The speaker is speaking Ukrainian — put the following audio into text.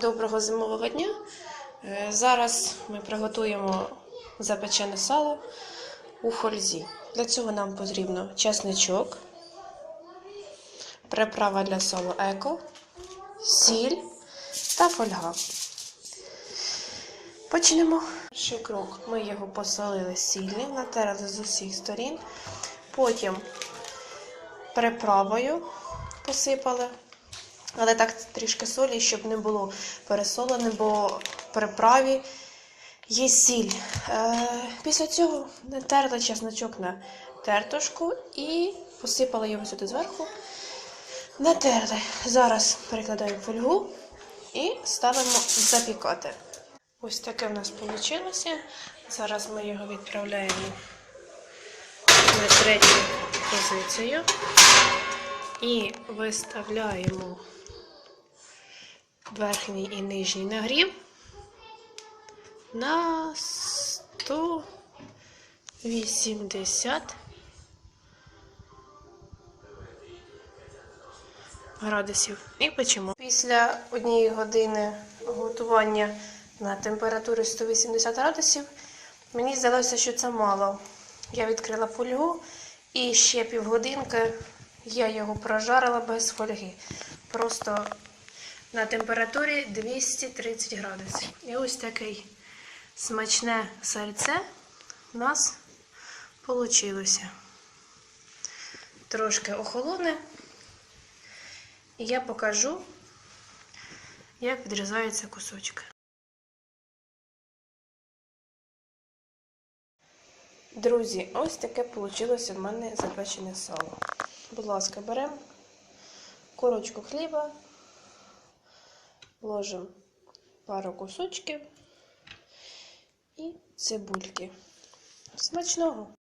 Доброго зимового дня. Е, Зараз ми приготуємо запечене сало у фользі. Для цього нам потрібно чесничок, приправа для салу еко, сіль та фольга. Почнемо. Перший крок. Ми його посолили сіллю, натерли з усіх сторін. Потім приправою посипали. Але так трішки солі, щоб не було пересолене, бо в приправі є сіль. Е, після цього натерли чесночок на тертушку і посипали його сюди зверху. Натерли. Зараз перекладаємо фольгу і ставимо запікати. Ось таке в нас вийшло. Зараз ми його відправляємо на третю позицію і виставляємо верхній і нижній нагрів на 180 градусів і печемо. Після однієї години готування на температурі 180 градусів мені здалося, що це мало. Я відкрила фольгу і ще півгодинки я його прожарила без фольги. Просто на температурі 230 градусів. І ось таке смачне сальце у нас вийшло. Трошки охолоне. І я покажу, як відрізаються кусочки. Друзі, ось таке вийшло в мене запечене сало. Будь ласка, беремо корочку хліба, ложимо пару кусочків і цибульки. Смачного!